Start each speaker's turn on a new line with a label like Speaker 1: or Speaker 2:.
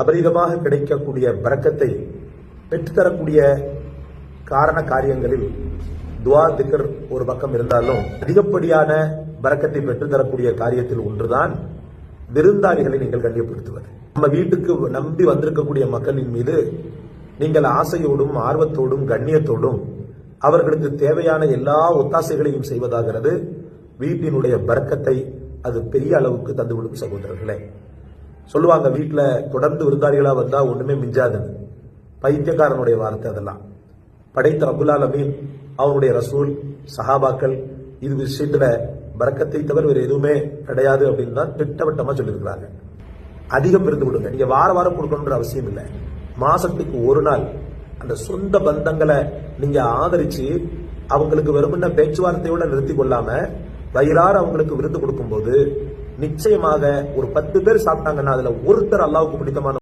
Speaker 1: அபரிதமாக கிடைக்கக்கூடிய பரக்கத்தை பெற்றுத்தரக்கூடிய காரண காரியங்களில் துவா திக்கர் ஒரு பக்கம் இருந்தாலும் அதிகப்படியான பரக்கத்தை பெற்றுத்தரக்கூடிய காரியத்தில் ஒன்றுதான் விருந்தாளிகளை நீங்கள் கண்ணியப்படுத்துவது. நம்ம வீட்டுக்கு நம்பி வந்திருக்கக்கூடிய மக்களின் மீது நீங்கள் ஆசையோடும் ஆர்வத்தோடும் கண்ணியத்தோடும் அவர்களுக்கு தேவையான எல்லா ஒத்தாசைகளையும் செய்வதாகிறது. வீட்டினுடைய பரக்கத்தை அது பெரிய அளவுக்கு தந்துவிடும் சகோதரர்களே. சொல்லுவாங்க வீட்டில் தொடர்ந்து விருந்தாளிகளாக வந்தால் ஒன்றுமே மிஞ்சாதுன்னு பைத்தியக்காரனுடைய வார்த்தை அதெல்லாம். படைத்த ரபுல் ஆலமீன் அவனுடைய ரசூல் சஹாபாக்கள் இது விஷயத்தில் பறக்கத்தை தவிர வேறு எதுவுமே கிடையாது அப்படின்னு தான் திட்டவட்டமாக சொல்லியிருக்கிறாங்க. அதிகம் இருந்து கொடுங்க. நீங்கள் வார வாரம் கொடுக்கணுன்ற அவசியம் இல்லை. மாசத்துக்கு ஒரு நாள். அந்த சொந்த பந்தங்களை நீங்கள் ஆதரித்து அவங்களுக்கு வெறுமன பேச்சுவார்த்தையோட நிறுத்தி கொள்ளாமல் வயிறார அவங்களுக்கு விருந்து கொடுக்கும்போது நிச்சயமாக ஒரு பத்து பேர் சாப்பிட்டாங்கன்னா அதுல ஒருத்தர் அல்லாவுக்கு பிடித்தமான